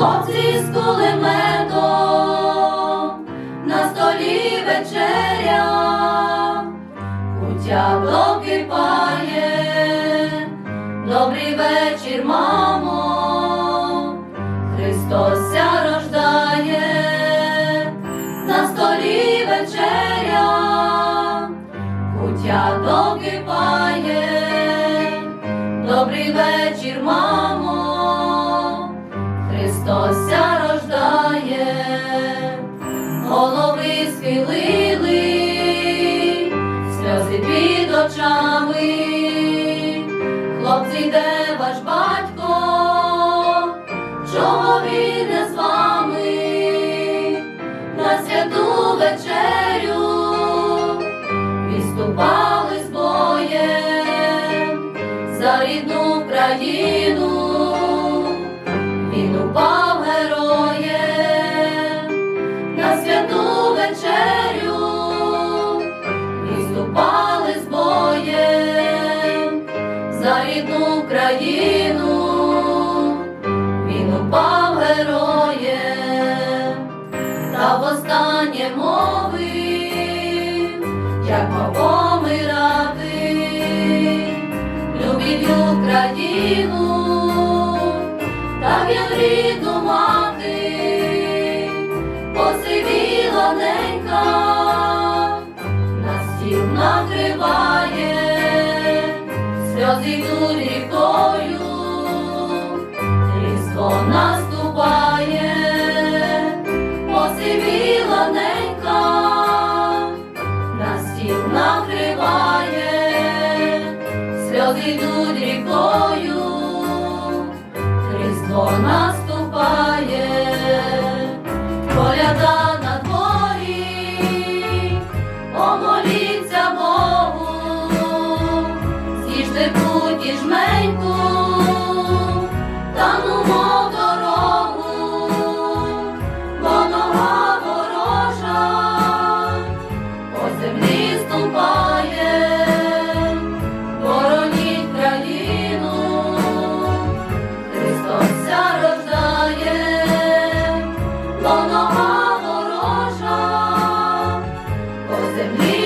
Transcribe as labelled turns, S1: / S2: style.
S1: хлопці з кулеметом, на столі вечеря, кутя блоки добрий вечір, мамо, Христос ся рождає, на столі вечеря, кутя блоки добрий вечір, мамо. Христос ся рождає, голови схилили, сльози під очами, хлопці, де ваш батько, чого він не з вами, на святу вечерю відступали з боєм за рідну країну, рідну країну, він упав героєм, та востаннє мовив, як помирати, любіть Україну, так як рідну мати, посивіла ненька, на стіл накриває, грозину рікою, різко наступає, посивіла ненька, на стіл накриває, сльозину рікою, різко наступає, поляда на помоліться Богу. If they жменьку, та нумо дорогу, бо нога ворожа, по землі ступає, бороніть країну, Христос ся рождає, бо нога ворожа, по землі.